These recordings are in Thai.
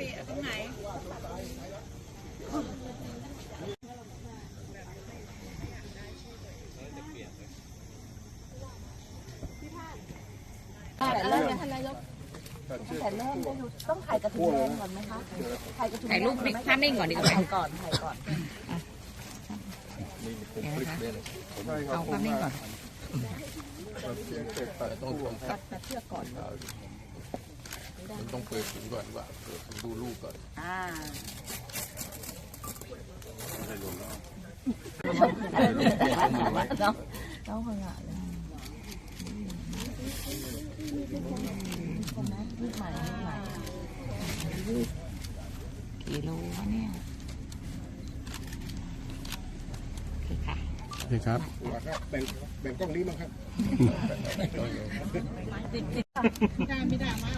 ปีตรงไหนแต่เริ่มท่านนายกแต่เริ่มได้ดูต้องถ่ายกระถิ่นแดงก่อนไหมคะถ่ายกระถิ่นถ่ายรูปภาพนิ่งก่อนดีกว่าถ่ายก่อนถ่ายก่อนเดี๋ยวนะคะเอาภาพนิ่งก่อนต้องตัดเชือกก่อน มันต้องเปิดถุงก่อนว่าเปิดถุงดูลูกก่อนอ่าน้องน้องพังงะเลยคนนั้นรูปใหม่รูปใหม่กี่โลวะเนี่ยโอเคค่ะโอเคครับแบ่งแบ่งกล้องนี้มั้งครับได้ไม่ได้มา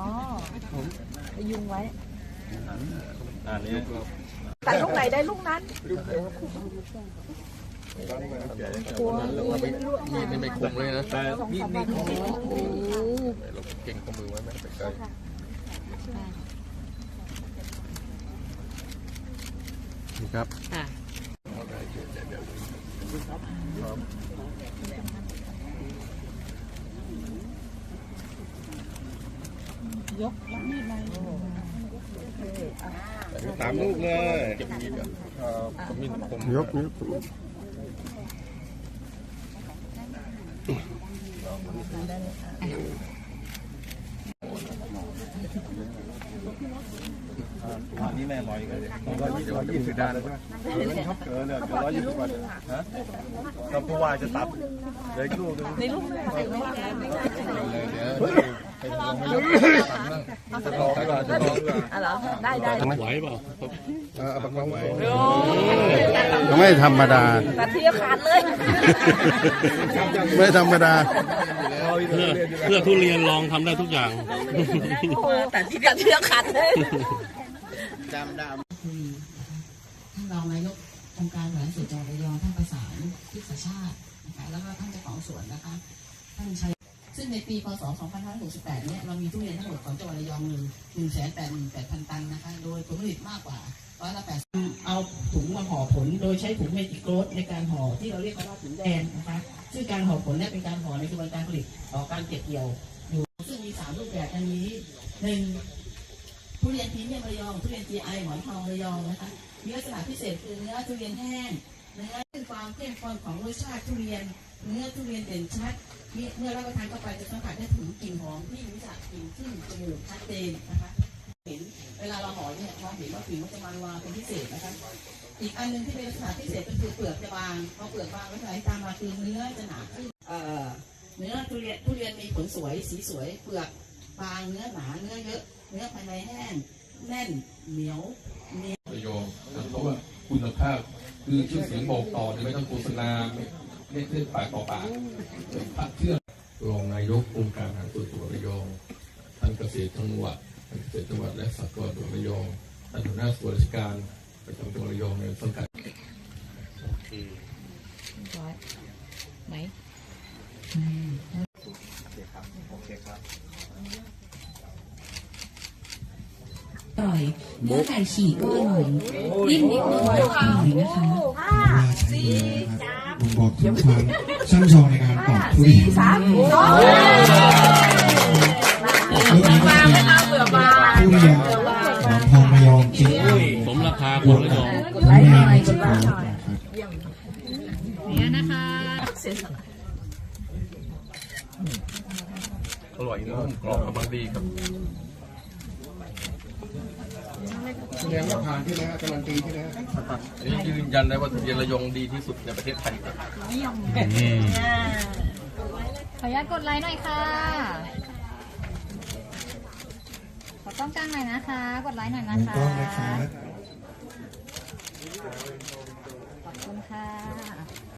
อ๋อไปยุงไว้อันนี้ตัดลูกไหนได้ลูกนั้นมีดนี่ไม่คมเลยนะแต่นี่นี่ของเราเก่งข้อมือไว้ไม่ไปไกลนี่ครับค่ะ สามลูกเลยเก็บมีดก่อนครับมีดคมยกนิ้วอันนี้แม่ลอยกันเลยร้อยยี่สิบร้อยยี่สิบด้านเลยใช่ไหมเกินเลยร้อยยี่สิบวันฮะก็ผู้ว่าจะตัดเลยลูกนึงในลูกไหนใส่ไม่ได้ไม่ได้เลย เดี๋ยวไปลองไม่ยกสั่งนั่งจะลองดีกว่าจะลองดีกว่าอะเหรอได้ได้ไหวเปล่าเออเอาปากกาไว้ไม่ธรรมดาตัดทีละขาดเลยไม่ธรรมดาเพื่อเพื่อทุเรียนลองทำได้ทุกอย่างแตัดทีละทีละขาดเลยท่านรองนายกองค์การบริหารส่วนจังหวัดระยองท่านประสานทิศชาตินะคะแล้วก็ท่านเจ้าของสวนนะคะ ซึ่งในปีพศ 2568 เนี่ยเรามีทุเรียนทั้งหมดของจังหวัดระยองหนึ่งหนึ่งแสนแปดหมื่นแปดพันตันนะคะ โดยผลผลิตมากกว่าร้อยละแปดเอาถุงมาห่อผล โดยใช้ถุงเมจิโกรสในการห่อที่เราเรียกว่าถุงแดงนะคะ ซึ่งการห่อผลเนี่ยเป็นการห่อในกระบวนการผลิตต่อการเก็บเกี่ยวอยู่ ซึ่งมีสามรูปแบบอันนี้หนึ่งทุเรียนพรีเมียระยองทุเรียน GI หมอนทองระยองนะคะมีลักษณะพิเศษคือเนื้อทุเรียนแห้งเนื้อ เป็นความเข้มข้นของรสชาติทุเรียน เนื้อทุเรียนเด่นชัด เมื่อรับประทานเข้าไปจะสัมผัสได้ถึงกลิ่นหอมที่รู้จักกลิ่นขึ้นจมูกชัดเจนนะคะเห็นเวลาเราห่อเนี่ยมองเห็นว่ากลิ่นมันจะมันวางเป็นพิเศษนะคะอีกอันหนึ่งที่เป็นลักษณะพิเศษก็คือเปลือกจะบางพอเปลือกบางแล้วไหลตามมาคือเนื้อจะหนาขึ้นเอ่อเนื้อทุเรียนทุเรียนมีผลสวยสีสวย เปลือกบางเนื้อหนาเนื้อเยอะ เนื้อภายในแห้งแน่นเหนียวระยองเพราะว่าคุณภาพ คือชื่อเสียงบอกต่อเนี่ยไม่ต้องโฆษณาไม่ไม่ขึ้นปากต่อปากเป็นพระเชื่อรองนายกองค์การอาหารส่วนตัวระยองท่านเกษตรจังหวัดท่านเกษตรจังหวัดและสหกรณ์จังหวัดระยองท่านหัวหน้าส่วนราชการประจำจังหวัดระยองในสังกัดร้อยไหม อร่อยเนื้อไก่ฉีกก็อร่อยนิ่มนิดนึงอร่อยนะคะผมบอกถึงความช่ำชองในการปอกทุเรียนสามสองทุเรียนก็เป็นทุเรียนหอมทองระยองจริงครับสมราคาคนระยองทุเรียนในสตูครับเนี่ยนะคะอร่อยนุ่มกรอบกำลังดีครับ แสดงว่าผ่านที่แล้วการันตีที่แล้วอันนี้ยืนยันได้ว่าทุเรียนระยองดีที่สุดในประเทศไทยครับขออนุญาตกดไลค์หน่อยค่ะ ขอต้องกลางหน่อยนะคะ กดไลค์หน่อยมุนะมคะกล้องนะครับขอบคุณค่ะ